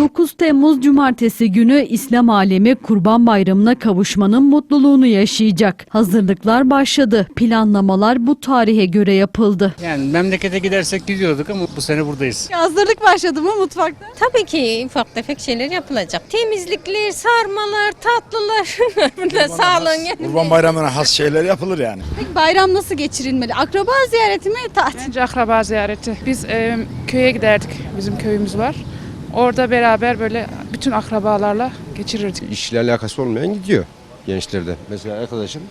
9 Temmuz Cumartesi günü İslam alemi Kurban Bayramı'na kavuşmanın mutluluğunu yaşayacak. Hazırlıklar başladı. Planlamalar bu tarihe göre yapıldı. Yani memlekete gidersek gidiyorduk ama bu sene buradayız. Hazırlık başladı mı mutfakta? Tabii ki ufak tefek şeyler yapılacak. Temizlikler, sarmalar, tatlılar. Burada sağlığın yanında. Kurban Bayramı'na has şeyler yapılır yani. Peki bayram nasıl geçirilmeli? Akraba ziyareti mi? Tatil. Bence akraba ziyareti. Biz e, köye giderdik. Bizim köyümüz var. Orada beraber böyle bütün akrabalarla geçirirdik. işle alakası olmayan gidiyor gençlerde. Mesela arkadaşım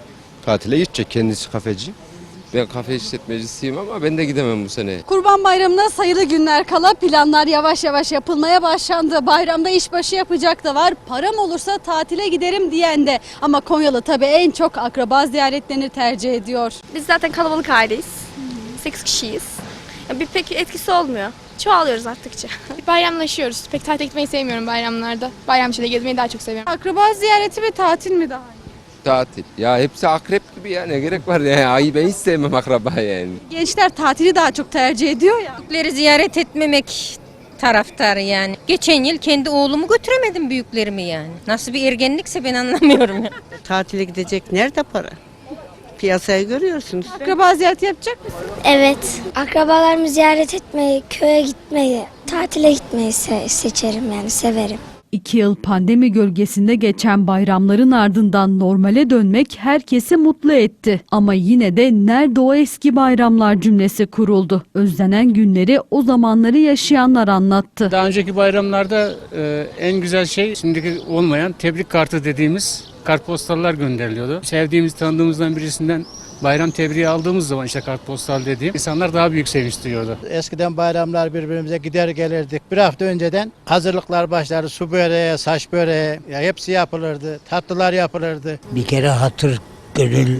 tatile gidecek kendisi kafeci. Ben kafe işletmecisiyim ama ben de gidemem bu sene. Kurban Bayramı'na sayılı günler kala planlar yavaş yavaş yapılmaya başlandı. Bayramda işbaşı yapacak da var. Param olursa tatile giderim diyen de. Ama Konyalı tabii en çok akraba ziyaretlerini tercih ediyor. Biz zaten kalabalık aileyiz. 8 kişiyiz. Bir pek etkisi olmuyor. Çoğalıyoruz arttıkça. Bayramlaşıyoruz. Pek tatile gitmeyi sevmiyorum bayramlarda. Bayram içinde gezmeyi daha çok seviyorum. Akraba ziyareti mi tatil mi daha iyi? Tatil. Ya hepsi akrep gibi ya ne gerek var ya. Ay ben hiç sevmem akraba yani. Gençler tatili daha çok tercih ediyor ya. Büyükleri ziyaret etmemek taraftarı yani. Geçen yıl kendi oğlumu götüremedim büyüklerimi yani. Nasıl bir ergenlikse ben anlamıyorum ya. Tatile gidecek nerede para? Piyasayı görüyorsunuz. Akraba ziyareti yapacak mısın? Evet. Akrabalarımı ziyaret etmeyi, köye gitmeyi, tatile gitmeyi se- seçerim yani severim. İki yıl pandemi gölgesinde geçen bayramların ardından normale dönmek herkesi mutlu etti. Ama yine de nerede o eski bayramlar cümlesi kuruldu. Özlenen günleri o zamanları yaşayanlar anlattı. Daha önceki bayramlarda e, en güzel şey şimdiki olmayan tebrik kartı dediğimiz kartpostallar gönderiliyordu. Sevdiğimiz, tanıdığımızdan birisinden bayram tebriği aldığımız zaman işte kartpostal dediğim insanlar daha büyük sevinç duyuyordu. Eskiden bayramlar birbirimize gider gelirdik. Bir hafta önceden hazırlıklar başlardı. Su böreği, saç böreği ya hepsi yapılırdı. Tatlılar yapılırdı. Bir kere hatır, gönül,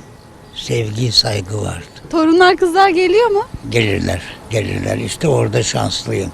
sevgi, saygı vardı. Torunlar kızlar geliyor mu? Gelirler, gelirler. İşte orada şanslıyım.